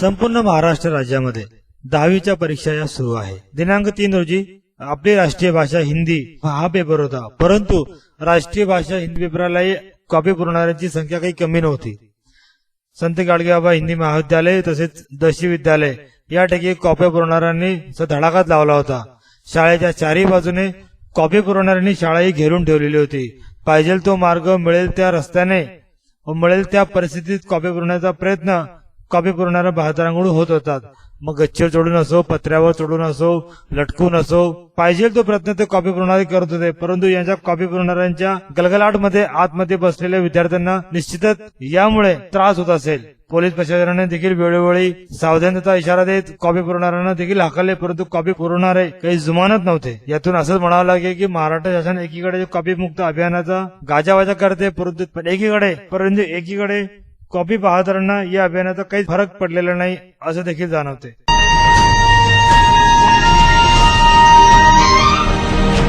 संपूर्ण महाराष्ट्र राज्यामध्ये दहावीच्या परीक्षा या सुरू आहे. दिनांक तीन रोजी आपली राष्ट्रीय भाषा हिंदी हा पेपर होता. परंतु राष्ट्रीय भाषा हिंदी पेपरालाही कॉपी पुरवणाऱ्यांची संख्या काही कमी नव्हती. संत गाडगेबाबा हिंदी महाविद्यालय तसेच दशी विद्यालय या ठिकाणी कॉप्या पुरवणाऱ्यांनी स- धडाकाच लावला होता. शाळेच्या चारही बाजूने कॉपी पुरवणाऱ्यांनी शाळाही घेरून ठेवलेली होती. पाहिजे तो मार्ग मिळेल त्या रस्त्याने व मिळेल त्या परिस्थितीत कॉपी पुरवण्याचा प्रयत्न कॉपी पुरवणाऱ्या बहादरांकडून होत होतात मग गच्चीवर चढून असो पत्र्यावर चढून असो लटकून असो पाहिजे तो प्रयत्न ते कॉपी पुरवणारे करत होते. परंतु यांच्या कॉपी पुरवणाऱ्यांच्या गलगलाटमध्ये आतमध्ये बसलेल्या विद्यार्थ्यांना निश्चितच यामुळे त्रास होत असेल. पोलीस प्रशासनाने देखील वेळोवेळी सावधानतेचा इशारा देत कॉपी पुरवणाऱ्यांना देखील हाकलले परंतु कॉपी पुरवणारे काही जुमानत नव्हते. यातून असंच म्हणावं लागेल की महाराष्ट्र शासन एकीकडे कॉपी मुक्त अभियानाचा गाजावाजा करते परंतु पण एकीकडे परंतु एकीकडे कॉपी पाहताना या अभियानाचा काही फरक पडलेला नाही असं देखील जाणवते.